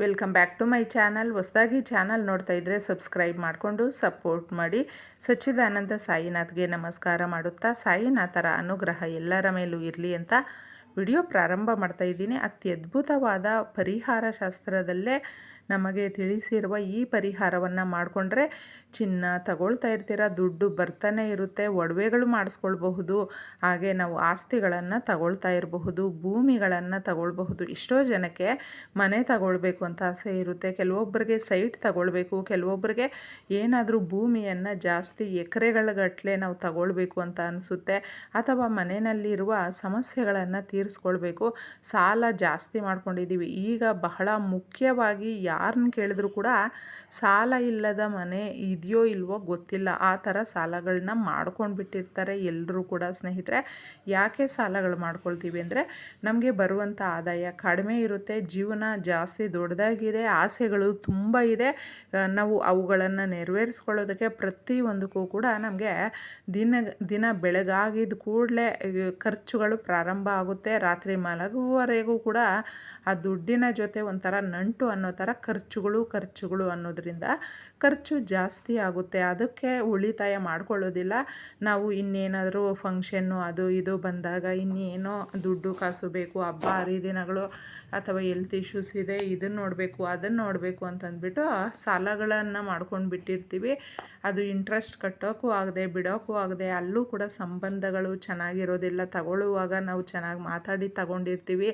Welcome back to my channel. ಹೊಸದಾಗಿ channel ನೋಡ್ತಾ ಇದ್ದರೆ ಸಬ್ಸ್ಕ್ರೈಬ್ ಮಾಡಿಕೊಂಡು ಸಪೋರ್ಟ್ ಮಾಡಿ. ಸಚ್ಚಿದಾನಂದ ಸಾಯಿನಾಥ್ಗೆ ನಮಸ್ಕಾರ ಮಾಡುತ್ತಾ, ಸಾಯಿನಾಥರ ಅನುಗ್ರಹ ಎಲ್ಲರ ಮೇಲೂ ಇರಲಿ ಅಂತ ವಿಡಿಯೋ ಪ್ರಾರಂಭ ಮಾಡ್ತಾ ಇದ್ದೀನಿ. ಅತ್ಯದ್ಭುತವಾದ ಪರಿಹಾರ ಶಾಸ್ತ್ರದಲ್ಲೇ ನಮಗೆ ತಿಳಿಸಿರುವ ಈ ಪರಿಹಾರವನ್ನು ಮಾಡಿಕೊಂಡ್ರೆ ಚಿನ್ನ ತಗೊಳ್ತಾ ಇರ್ತೀರ, ದುಡ್ಡು ಬರ್ತಾನೆ ಇರುತ್ತೆ, ಒಡವೆಗಳು ಮಾಡಿಸ್ಕೊಳ್ಬಹುದು, ಹಾಗೆ ನಾವು ಆಸ್ತಿಗಳನ್ನು ತಗೊಳ್ತಾ ಇರಬಹುದು, ಭೂಮಿಗಳನ್ನು ತಗೊಳ್ಬಹುದು. ಎಷ್ಟೋ ಜನಕ್ಕೆ ಮನೆ ತಗೊಳ್ಬೇಕು ಅಂತ ಆಸೆ ಇರುತ್ತೆ ಕೆಲವೊಬ್ಬರಿಗೆ ಸೈಟ್ ತಗೊಳ್ಬೇಕು ಕೆಲವೊಬ್ಬರಿಗೆ ಏನಾದರೂ ಭೂಮಿಯನ್ನು ಜಾಸ್ತಿ ಎಕರೆಗಳಗಟ್ಟಲೆ ನಾವು ತಗೊಳ್ಬೇಕು ಅಂತ ಅನಿಸುತ್ತೆ, ಅಥವಾ ಮನೆಯಲ್ಲಿರುವ ಸಮಸ್ಯೆಗಳನ್ನು ತೀರಿಸ್ಕೊಳ್ಬೇಕು. ಸಾಲ ಜಾಸ್ತಿ ಮಾಡ್ಕೊಂಡಿದ್ದೀವಿ, ಈಗ ಬಹಳ ಮುಖ್ಯವಾಗಿ ಯಾರನ್ನ ಕೇಳಿದ್ರು ಕೂಡ ಸಾಲ ಇಲ್ಲದ ಮನೆ ಇದೆಯೋ ಇಲ್ವೋ ಗೊತ್ತಿಲ್ಲ. ಆ ಥರ ಸಾಲಗಳನ್ನ ಮಾಡ್ಕೊಂಡು ಬಿಟ್ಟಿರ್ತಾರೆ ಎಲ್ಲರೂ ಕೂಡ ಸ್ನೇಹಿತರೆ. ಯಾಕೆ ಸಾಲಗಳು ಮಾಡ್ಕೊಳ್ತೀವಿ ಅಂದರೆ ನಮಗೆ ಬರುವಂಥ ಆದಾಯ ಕಡಿಮೆ ಇರುತ್ತೆ, ಜೀವನ ಜಾಸ್ತಿ ದೊಡ್ಡದಾಗಿದೆ, ಆಸೆಗಳು ತುಂಬ ಇದೆ. ನಾವು ಅವುಗಳನ್ನು ನೆರವೇರಿಸ್ಕೊಳ್ಳೋದಕ್ಕೆ ಪ್ರತಿಯೊಂದಕ್ಕೂ ಕೂಡ ನಮಗೆ ದಿನ ದಿನ ಬೆಳಗಾಗಿದ್ದ ಕೂಡಲೇ ಖರ್ಚುಗಳು ಪ್ರಾರಂಭ ಆಗುತ್ತೆ. ರಾತ್ರಿ ಮಲಗುವವರೆಗೂ ಕೂಡ ಆ ದುಡ್ಡಿನ ಜೊತೆ ಒಂಥರ ನಂಟು ಅನ್ನೋ ಥರ ಖರ್ಚುಗಳು ಖರ್ಚುಗಳು ಅನ್ನೋದರಿಂದ ಖರ್ಚು ಜಾಸ್ತಿ ಆಗುತ್ತೆ. ಅದಕ್ಕೆ ಉಳಿತಾಯ ಮಾಡ್ಕೊಳ್ಳೋದಿಲ್ಲ. ನಾವು ಇನ್ನೇನಾದರೂ ಫಂಕ್ಷನ್ನು ಅದು ಇದು ಬಂದಾಗ ಇನ್ನೇನೋ ದುಡ್ಡು ಕಾಸು ಬೇಕು, ಹಬ್ಬ ಹರಿದಿನಗಳು ಅಥವಾ ಎಲ್ತ್ ಇಶ್ಯೂಸ್ ಇದೆ ಇದನ್ನು ನೋಡಬೇಕು ಅದನ್ನು ನೋಡಬೇಕು ಅಂತಂದ್ಬಿಟ್ಟು ಸಾಲಗಳನ್ನು ಮಾಡ್ಕೊಂಡು ಬಿಟ್ಟಿರ್ತೀವಿ. ಅದು ಇಂಟ್ರೆಸ್ಟ್ ಕಟ್ಟೋಕ್ಕೂ ಆಗದೆ, ಬಿಡೋಕ್ಕೂ ಆಗದೆ, ಅಲ್ಲೂ ಕೂಡ ಸಂಬಂಧಗಳು ಚೆನ್ನಾಗಿರೋದಿಲ್ಲ. ತಗೊಳ್ಳುವಾಗ ನಾವು ಚೆನ್ನಾಗಿ ಮಾತಾಡಿ ತಗೊಂಡಿರ್ತೀವಿ.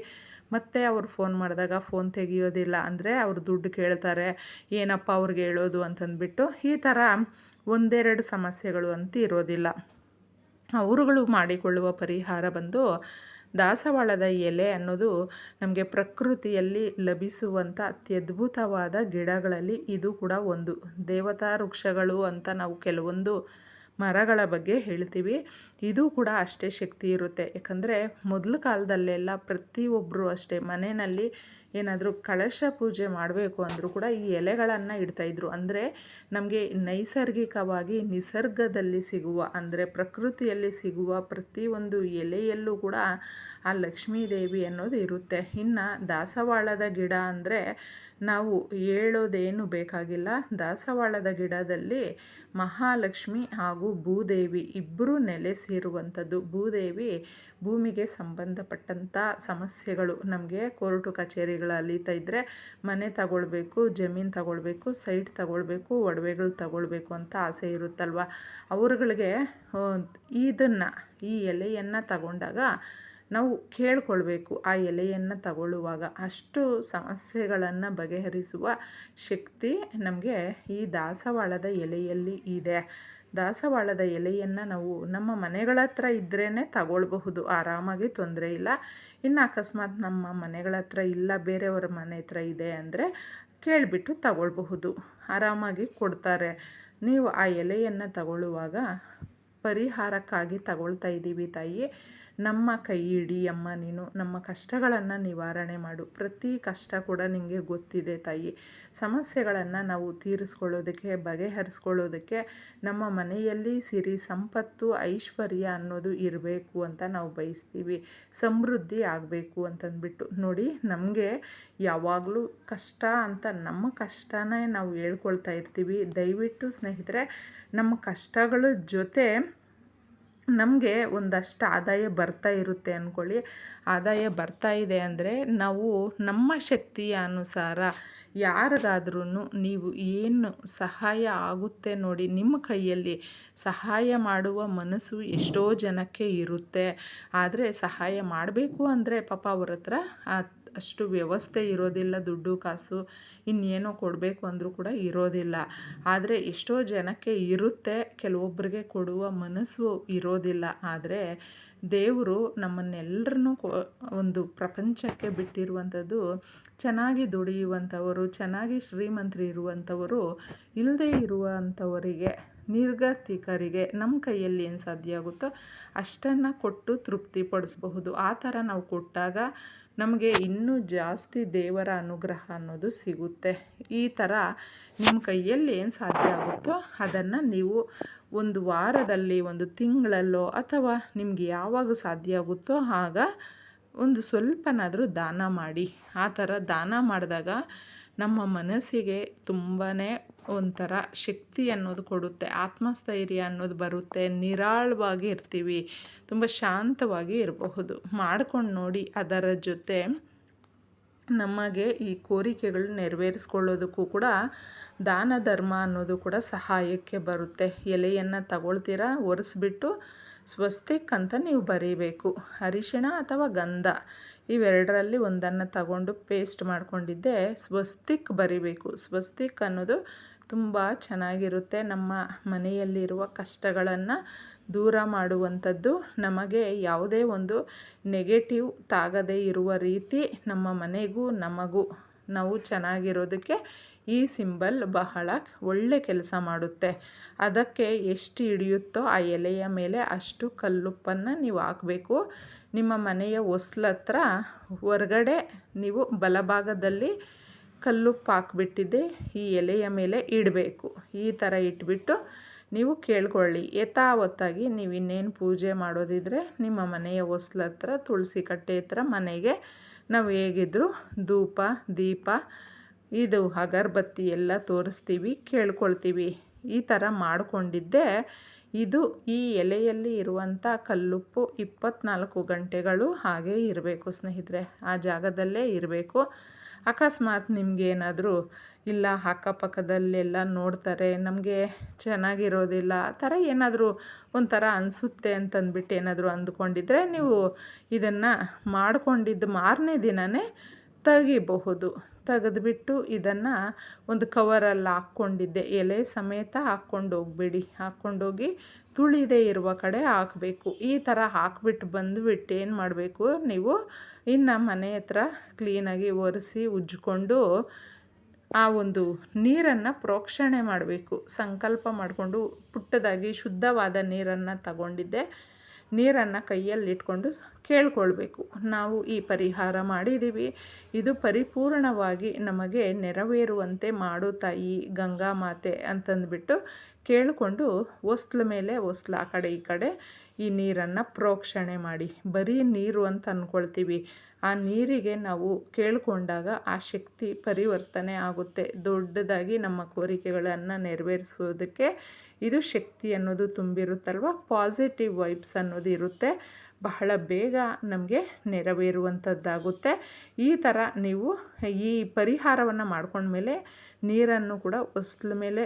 ಮತ್ತು ಅವ್ರು ಫೋನ್ ಮಾಡಿದಾಗ ಫೋನ್ ತೆಗಿಯೋದಿಲ್ಲ. ಅಂದರೆ ಅವ್ರು ದುಡ್ಡು ಕೇಳ್ತಾರೆ. ಏನಪ್ಪ ಅವ್ರಿಗೆ ಹೇಳೋದು ಅಂತಂದ್ಬಿಟ್ಟು ಈ ಥರ ಒಂದೆರಡು ಸಮಸ್ಯೆಗಳು ಅಂತ ಇರೋದಿಲ್ಲ. ಅವರುಗಳು ಮಾಡಿಕೊಳ್ಳುವ ಪರಿಹಾರ ಬಂದು ದಾಸವಾಳದ ಎಲೆ ಅನ್ನೋದು ನಮಗೆ ಪ್ರಕೃತಿಯಲ್ಲಿ ಲಭಿಸುವಂಥ ಅತ್ಯದ್ಭುತವಾದ ಗಿಡಗಳಲ್ಲಿ ಇದು ಕೂಡ ಒಂದು. ದೇವತಾ ವೃಕ್ಷಗಳು ಅಂತ ನಾವು ಕೆಲವೊಂದು ಮರಗಳ ಬಗ್ಗೆ ಹೇಳ್ತೀವಿ. ಇದು ಕೂಡ ಅಷ್ಟೇ ಶಕ್ತಿ ಇರುತ್ತೆ. ಯಾಕಂದರೆ ಮೊದಲ ಕಾಲದಲ್ಲೆಲ್ಲ ಪ್ರತಿಯೊಬ್ಬರು ಅಷ್ಟೇ ಮನೆಯಲ್ಲಿ ಏನಾದರೂ ಕಳಶ ಪೂಜೆ ಮಾಡಬೇಕು ಅಂದರೂ ಕೂಡ ಈ ಎಲೆಗಳನ್ನು ಇಡ್ತಾಯಿದ್ರು ಅಂದರೆ ನಮಗೆ ನೈಸರ್ಗಿಕವಾಗಿ ನಿಸರ್ಗದಲ್ಲಿ ಸಿಗುವ, ಅಂದರೆ ಪ್ರಕೃತಿಯಲ್ಲಿ ಸಿಗುವ ಪ್ರತಿಯೊಂದು ಎಲೆಯಲ್ಲೂ ಕೂಡ ಆ ಲಕ್ಷ್ಮೀ ದೇವಿ ಅನ್ನೋದು ಇರುತ್ತೆ. ಇನ್ನು ದಾಸವಾಳದ ಗಿಡ ಅಂದರೆ ನಾವು ಹೇಳೋದೇನು ಬೇಕಾಗಿಲ್ಲ. ದಾಸವಾಳದ ಗಿಡದಲ್ಲಿ ಮಹಾಲಕ್ಷ್ಮಿ ಹಾಗೂ ಭೂದೇವಿ ಇಬ್ಬರೂ ನೆಲೆಸಿರುವಂಥದ್ದು. ಭೂದೇವಿ ಭೂಮಿಗೆ ಸಂಬಂಧಪಟ್ಟಂಥ ಸಮಸ್ಯೆಗಳು ನಮಗೆ ಕೋರ್ಟು ಕಚೇರಿಗಳು ಅಲೀತಾ ಇದ್ದರೆ ಮನೆ ತಗೊಳ್ಬೇಕು, ಜಮೀನು ತಗೊಳ್ಬೇಕು, ಸೈಟ್ ತಗೊಳ್ಬೇಕು, ಒಡವೆಗಳು ತಗೊಳ್ಬೇಕು ಅಂತ ಆಸೆ ಇರುತ್ತಲ್ವ? ಅವ್ರುಗಳಿಗೆ ಇದನ್ನು, ಈ ಎಲೆಯನ್ನು ತಗೊಂಡಾಗ ನಾವು ಕೇಳ್ಕೊಳ್ಬೇಕು ಆ ಎಲೆಯನ್ನು ತಗೊಳ್ಳುವಾಗ. ಅಷ್ಟು ಸಮಸ್ಯೆಗಳನ್ನು ಬಗೆಹರಿಸುವ ಶಕ್ತಿ ನಮಗೆ ಈ ದಾಸವಾಳದ ಎಲೆಯಲ್ಲಿ ಇದೆ. ದಾಸವಾಳದ ಎಲೆಯನ್ನು ನಾವು ನಮ್ಮ ಮನೆಗಳ ಹತ್ರ ಇದ್ರೇ ತಗೊಳ್ಬಹುದು. ಆರಾಮಾಗಿ ತೊಂದರೆ ಇಲ್ಲ. ಇನ್ನು ಅಕಸ್ಮಾತ್ ನಮ್ಮ ಮನೆಗಳ ಹತ್ರ ಇಲ್ಲ, ಬೇರೆಯವರ ಮನೆ ಹತ್ರ ಇದೆ ಅಂದರೆ ಕೇಳಿಬಿಟ್ಟು ತಗೊಳ್ಬಹುದು. ಆರಾಮಾಗಿ ಕೊಡ್ತಾರೆ. ನೀವು ಆ ಎಲೆಯನ್ನು ತಗೊಳ್ಳುವಾಗ ಪರಿಹಾರಕ್ಕಾಗಿ ತಗೊಳ್ತಾ ಇದ್ದೀವಿ ತಾಯಿ. ನಮ್ಮ ಕೈ ಹಿಡಿ ಅಮ್ಮ ನೀನು, ನಮ್ಮ ಕಷ್ಟಗಳನ್ನು ನಿವಾರಣೆ ಮಾಡು. ಪ್ರತಿ ಕಷ್ಟ ಕೂಡ ನಿಮಗೆ ಗೊತ್ತಿದೆ ತಾಯಿ. ಸಮಸ್ಯೆಗಳನ್ನು ನಾವು ತೀರಿಸ್ಕೊಳ್ಳೋದಕ್ಕೆ, ಬಗೆಹರಿಸ್ಕೊಳ್ಳೋದಕ್ಕೆ ನಮ್ಮ ಮನೆಯಲ್ಲಿ ಸಿರಿ ಸಂಪತ್ತು, ಐಶ್ವರ್ಯ ಅನ್ನೋದು ಇರಬೇಕು ಅಂತ ನಾವು ಬಯಸ್ತೀವಿ. ಸಮೃದ್ಧಿ ಆಗಬೇಕು ಅಂತಂದ್ಬಿಟ್ಟು. ನೋಡಿ, ನಮಗೆ ಯಾವಾಗಲೂ ಕಷ್ಟ ಅಂತ ನಮ್ಮ ಕಷ್ಟನೇ ನಾವು ಹೇಳ್ಕೊಳ್ತಾ ಇರ್ತೀವಿ. ದಯವಿಟ್ಟು ಸ್ನೇಹಿತರೆ, ನಮ್ಮ ಕಷ್ಟಗಳ ಜೊತೆ ನಮಗೆ ಒಂದಷ್ಟು ಆದಾಯ ಬರ್ತಾ ಇರುತ್ತೆ ಅಂದ್ಕೊಳ್ಳಿ ಆದಾಯ ಬರ್ತಾ ಇದೆ ಅಂದರೆ ನಾವು ನಮ್ಮ ಶಕ್ತಿಯ ಅನುಸಾರ ಯಾರಿಗಾದ್ರೂ ನೀವು ಏನು ಸಹಾಯ ಆಗುತ್ತೆ ನೋಡಿ ನಿಮ್ಮ ಕೈಯಲ್ಲಿ ಸಹಾಯ ಮಾಡುವ ಮನಸ್ಸು ಎಷ್ಟೋ ಜನಕ್ಕೆ ಇರುತ್ತೆ. ಆದರೆ ಸಹಾಯ ಮಾಡಬೇಕು ಅಂದರೆ ಪಾಪ ಅವ್ರ ಹತ್ರ ಅಷ್ಟು ವ್ಯವಸ್ಥೆ ಇರೋದಿಲ್ಲ, ದುಡ್ಡು, ಕಾಸು, ಇನ್ನೇನೋ ಕೊಡಬೇಕು ಅಂದರೂ ಕೂಡ ಇರೋದಿಲ್ಲ. ಆದರೆ ಎಷ್ಟೋ ಜನಕ್ಕೆ ಇರುತ್ತೆ ಕೆಲವೊಬ್ಬರಿಗೆ ಕೊಡುವ ಮನಸ್ಸು ಇರೋದಿಲ್ಲ. ಆದರೆ ದೇವರು ನಮ್ಮನ್ನೆಲ್ಲರನ್ನೂ ಒಂದು ಪ್ರಪಂಚಕ್ಕೆ ಬಿಟ್ಟಿರುವಂಥದ್ದು ಚೆನ್ನಾಗಿ ದುಡಿಯುವಂಥವರು, ಚೆನ್ನಾಗಿ ಶ್ರೀಮಂತರು ಇರುವಂಥವರು ಇಲ್ಲದೇ ಇರುವಂಥವರಿಗೆ, ನಿರ್ಗತಿಕರಿಗೆ ನಮ್ಮ ಕೈಯಲ್ಲಿ ಏನು ಸಾಧ್ಯ ಆಗುತ್ತೋ ಅಷ್ಟನ್ನು ಕೊಟ್ಟು ತೃಪ್ತಿಪಡಿಸಬಹುದು. ಆ ಥರ ನಾವು ಕೊಟ್ಟಾಗ ನಮಗೆ ಇನ್ನೂ ಜಾಸ್ತಿ ದೇವರ ಅನುಗ್ರಹ ಅನ್ನೋದು ಸಿಗುತ್ತೆ. ಈ ಥರ ನಿಮ್ಮ ಕೈಯಲ್ಲಿ ಏನು ಸಾಧ್ಯ ಆಗುತ್ತೋ ಅದನ್ನು ನೀವು ಒಂದು ವಾರದಲ್ಲಿ, ಒಂದು ತಿಂಗಳಲ್ಲೋ ಅಥವಾ ನಿಮ್ಗೆ ಯಾವಾಗ ಸಾಧ್ಯ ಆಗುತ್ತೋ ಆಗ ಒಂದು ಸ್ವಲ್ಪನಾದರೂ ದಾನ ಮಾಡಿ. ಆ ಥರ ದಾನ ಮಾಡಿದಾಗ ನಮ್ಮ ಮನಸ್ಸಿಗೆ ತುಂಬಾ ಒಂಥರ ಶಕ್ತಿ ಅನ್ನೋದು ಕೊಡುತ್ತೆ, ಆತ್ಮಸ್ಥೈರ್ಯ ಅನ್ನೋದು ಬರುತ್ತೆ, ನಿರಾಳವಾಗಿ ಇರ್ತೀವಿ, ತುಂಬ ಶಾಂತವಾಗಿ ಇರಬಹುದು. ಮಾಡ್ಕೊಂಡು ನೋಡಿ ಅದರ ಜೊತೆ ನಮಗೆ ಈ ಕೋರಿಕೆಗಳು ನೆರವೇರಿಸ್ಕೊಳ್ಳೋದಕ್ಕೂ ಕೂಡ ದಾನ, ಧರ್ಮ ಅನ್ನೋದು ಕೂಡ ಸಹಾಯಕ್ಕೆ ಬರುತ್ತೆ. ಎಲೆಯನ್ನು ತಗೊಳ್ತೀರಾ? ಒರೆಸ್ಬಿಟ್ಟು ಸ್ವಸ್ತಿಕ್ ಅಂತ ನೀವು ಬರೀಬೇಕು. ಅರಿಶಿಣ ಅಥವಾ ಗಂಧ? ಇವೆರಡರಲ್ಲಿ ಒಂದನ್ನು ತಗೊಂಡು ಪೇಸ್ಟ್ ಮಾಡ್ಕೊಂಡಿದ್ದೆ. ಸ್ವಸ್ತಿಕ್ ಬರಿಬೇಕು. ಸ್ವಸ್ತಿಕ್ ಅನ್ನೋದು ತುಂಬ ಚೆನ್ನಾಗಿರುತ್ತೆ. ನಮ್ಮ ಮನೆಯಲ್ಲಿರುವ ಕಷ್ಟಗಳನ್ನು ದೂರ ಮಾಡುವಂಥದ್ದು ನಮಗೆ ಯಾವುದೇ ಒಂದು ನೆಗೆಟಿವ್ ತಾಗದೇ ಇರುವ ರೀತಿ ನಮ್ಮ ಮನೆಗೂ ನಮಗೂ ನಾವು ಚೆನ್ನಾಗಿರೋದಕ್ಕೆ ಈ ಸಿಂಬಲ್ ಬಹಳ ಒಳ್ಳೆ ಕೆಲಸ ಮಾಡುತ್ತೆ. ಅದಕ್ಕೆ ಎಷ್ಟು ಹಿಡಿಯುತ್ತೋ ಆ ಎಲೆಯ ಮೇಲೆ ಅಷ್ಟು ಕಲ್ಲುಪ್ಪನ್ನು ನೀವು ಹಾಕಬೇಕು. ನಿಮ್ಮ ಮನೆಯ ಹೊಸ್ಲತ್ರ ಹೊರಗಡೆ ನೀವು ಬಲಭಾಗದಲ್ಲಿ ಕಲ್ಲುಪ್ಪು ಹಾಕ್ಬಿಟ್ಟಿದ್ದೆ ಈ ಎಲೆಯ ಮೇಲೆ ಇಡಬೇಕು. ಈ ಥರ ಇಟ್ಬಿಟ್ಟು ನೀವು ಕೇಳ್ಕೊಳ್ಳಿ. ಯಥಾವತ್ತಾಗಿ ನೀವು ಇನ್ನೇನು ಪೂಜೆ ಮಾಡೋದಿದ್ರೆ ನಿಮ್ಮ ಮನೆಯ ಹೊಸ್ಲತ್ರ ತುಳಸಿ ಕಟ್ಟೆ ಹತ್ರ ಮನೆಗೆ ನಾವು ಹೇಗಿದ್ದರೂ ಧೂಪ, ದೀಪ, ಇದು ಅಗರಬತ್ತಿ ಎಲ್ಲ ತೋರಿಸ್ತೀವಿ, ಕೇಳ್ಕೊಳ್ತೀವಿ. ಈ ಥರ ಮಾಡಿಕೊಂಡಿದ್ದೆ. ಇದು ಈ ಎಲೆಯಲ್ಲಿ ಇರುವಂಥ ಕಲ್ಲುಪ್ಪು ಇಪ್ಪತ್ನಾಲ್ಕು ಗಂಟೆಗಳು ಹಾಗೇ ಇರಬೇಕು ಸ್ನೇಹಿತರೆ. ಆ ಜಾಗದಲ್ಲೇ ಇರಬೇಕು. ಅಕಸ್ಮಾತ್ ನಿಮಗೇನಾದರೂ ಇಲ್ಲ, ಅಕ್ಕಪಕ್ಕದಲ್ಲೆಲ್ಲ ನೋಡ್ತಾರೆ, ನಮಗೆ ಚೆನ್ನಾಗಿರೋದಿಲ್ಲ, ಆ ಥರ ಏನಾದರೂ ಒಂಥರ ಅನಿಸುತ್ತೆ ಅಂತಂದ್ಬಿಟ್ಟು ಏನಾದರೂ ಅಂದ್ಕೊಂಡಿದ್ರೆ ನೀವು ಇದನ್ನು ಮಾಡಿಕೊಂಡಿದ್ದು ಮಾರನೇ ದಿನವೇ ತೆಗಿಬಹುದು. ತೆಗೆದುಬಿಟ್ಟು ಇದನ್ನು ಒಂದು ಕವರಲ್ಲಿ ಹಾಕ್ಕೊಂಡಿದ್ದೆ. ಎಲೆ ಸಮೇತ ಹಾಕ್ಕೊಂಡು ಹೋಗ್ಬಿಡಿ ಹಾಕ್ಕೊಂಡೋಗಿ ತುಳಿದೇ ಇರುವ ಕಡೆ ಹಾಕಬೇಕು. ಈ ಥರ ಹಾಕ್ಬಿಟ್ಟು ಬಂದುಬಿಟ್ಟು ಏನು ಮಾಡಬೇಕು? ನೀವು ಇನ್ನು ಮನೆ ಹತ್ರ ಕ್ಲೀನಾಗಿ ಒರೆಸಿ ಉಜ್ಜಿಕೊಂಡು ಆ ಒಂದು ನೀರನ್ನು ಪ್ರೋಕ್ಷಣೆ ಮಾಡಬೇಕು. ಸಂಕಲ್ಪ ಮಾಡಿಕೊಂಡು ಪುಟ್ಟದಾಗಿ ಶುದ್ಧವಾದ ನೀರನ್ನು ತಗೊಂಡಿದ್ದೆ. ನೀರನ್ನು ಕೈಯಲ್ಲಿ ಇಟ್ಕೊಂಡು ಕೇಳ್ಕೊಳ್ಬೇಕು. ನಾವು ಈ ಪರಿಹಾರ ಮಾಡಿದ್ದೀವಿ ಇದು ಪರಿಪೂರ್ಣವಾಗಿ ನಮಗೆ ನೆರವೇರುವಂತೆ ಮಾಡು ತಾಯಿ ಗಂಗಾ ಮಾತೆ ಅಂತಂದ್ಬಿಟ್ಟು ಕೇಳಿಕೊಂಡು ಹೊಸ್ಲ ಮೇಲೆ ಹೊಸ್ಲು ಆ ಕಡೆ ಈ ಕಡೆ ಈ ನೀರನ್ನು ಪ್ರೋಕ್ಷಣೆ ಮಾಡಿ. ಬರೀ ನೀರು ಅಂತ ಅಂದ್ಕೊಳ್ತೀವಿ ಆ ನೀರಿಗೆ ನಾವು ಕೇಳಿಕೊಂಡಾಗ ಆ ಶಕ್ತಿ ಪರಿವರ್ತನೆ ಆಗುತ್ತೆ. ದೊಡ್ಡದಾಗಿ ನಮ್ಮ ಕೋರಿಕೆಗಳನ್ನು ನೆರವೇರಿಸೋದಕ್ಕೆ ಇದು ಶಕ್ತಿ ಅನ್ನೋದು ತುಂಬಿರುತ್ತಲ್ವ? ಪಾಸಿಟಿವ್ ವೈಬ್ಸ್ ಅನ್ನೋದು ಇರುತ್ತೆ. ಬಹಳ ಬೇಗ ನಮಗೆ ನೆರವೇರುವಂಥದ್ದಾಗುತ್ತೆ. ಈ ಥರ ನೀವು ಈ ಪರಿಹಾರವನ್ನು ಮಾಡ್ಕೊಂಡ್ಮೇಲೆ ನೀರನ್ನು ಕೂಡ ಹೊಸ್ಲ ಮೇಲೆ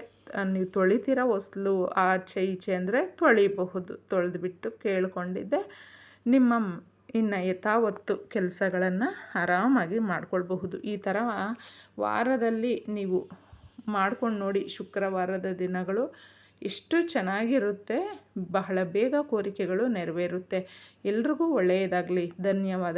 ನೀವು ತೊಳಿತೀರ ಹೊಸ್ಲು ಆಚೆ ಈಚೆ ಅಂದರೆ ತೊಳಿಬಹುದು. ತೊಳೆದ್ಬಿಟ್ಟು ಕೇಳ್ಕೊಂಡಿದ್ದೆ. ನಿಮ್ಮ ಇನ್ನು ಯಥಾವತ್ತು ಕೆಲಸಗಳನ್ನು ಆರಾಮಾಗಿ ಮಾಡ್ಕೊಳ್ಬಹುದು. ಈ ಥರ ವಾರದಲ್ಲಿ ನೀವು ಮಾಡ್ಕೊಂಡು ನೋಡಿ ಶುಕ್ರವಾರದ ದಿನಗಳು ಎಷ್ಟು ಚೆನ್ನಾಗಿರುತ್ತೆ. ಬಹಳ ಬೇಗ ಕೋರಿಕೆಗಳು ನೆರವೇರುತ್ತೆ. ಎಲ್ರಿಗೂ ಒಳ್ಳೆಯದಾಗಲಿ. ಧನ್ಯವಾದ